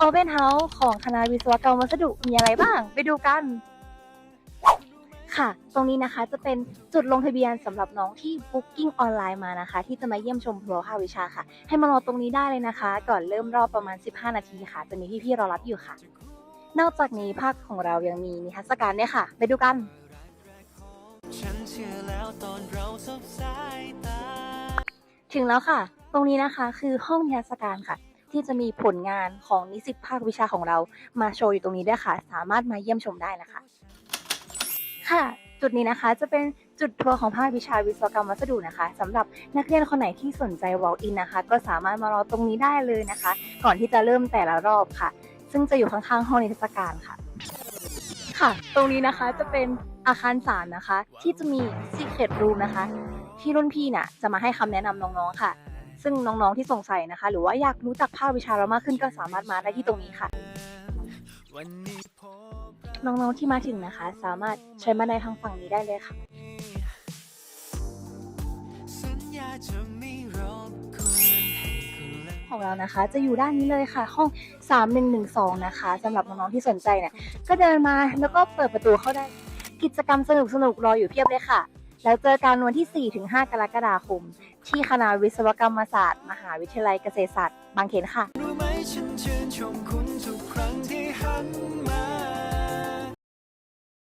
Open House ของคณะวิศวกรรมวัสดุมีอะไรบ้าง ไปดูกัน ค่ะ ตรงนี้นะคะจะเป็นจุดลงทะเบียนสำหรับน้องที่ Booking ออนไลน์มานะคะ ที่จะมาเยี่ยมชมทัวร์ภาควิชาค่ะ ให้มารอตรงนี้ได้เลยนะคะ ก่อนเริ่มรอบประมาณ 15 นาทีค่ะ จะมีพี่ๆรอรับอยู่ค่ะ นอกจากนี้ภาคของเรายังมีนิทรรศการด้วยค่ะ ไปดูกันฉันเชื่อแล้วตอนเราสบสายตา ถึงแล้วค่ะ ตรงนี้นะคะคือห้องนิทรรศการค่ะ ที่จะมีผลงานของนิสิตภาควิชาของเรามาโชว์อยู่ตรงนี้ด้วยค่ะ สามารถมาเยี่ยมชมได้นะคะ ค่ะ จุดนี้นะคะจะเป็นจุดทัวร์ของภาควิชาวิศวกรรมวัสดุนะคะสำหรับนักเรียนคนไหนที่สนใจ walk in นะคะ ก็สามารถมารอตรงนี้ได้เลยนะคะ ก่อนที่จะเริ่มแต่ละรอบค่ะ ซึ่งจะอยู่ข้างๆห้องนิทรรศการค่ะ ค่ะ ตรงนี้นะคะจะเป็นอาคารสามนะคะ ที่จะมี secret room นะคะ ที่รุ่นพี่น่ะจะมาให้คำแนะนำน้องๆค่ะ ซึ่งน้องๆที่สงสัยนะคะ หรือว่าอยากรู้จักภาควิชาเรามากขึ้นก็สามารถมาได้ที่ตรงนี้ค่ะ น้องๆที่มาถึงนะคะ สามารถใช้บันไดทางฝั่งนี้ได้เลยค่ะสัญญาจะไม่รบกวนให้คุณและของเรานะคะ จะอยู่ด้านนี้เลยค่ะห้อง 3112 นะคะสำหรับน้องๆที่สนใจเนี่ยก็เดินมาแล้วก็เปิดประตูเข้าได้ กิจกรรมสนุกๆรออยู่เพียบเลยค่ะ แล้วเจอกันวันที่ 4-5 กรกฎาคม ที่คณะวิศวกรรมศาสตร์ มหาวิทยาลัยเกษตรศาสตร์ บางเขนค่ะ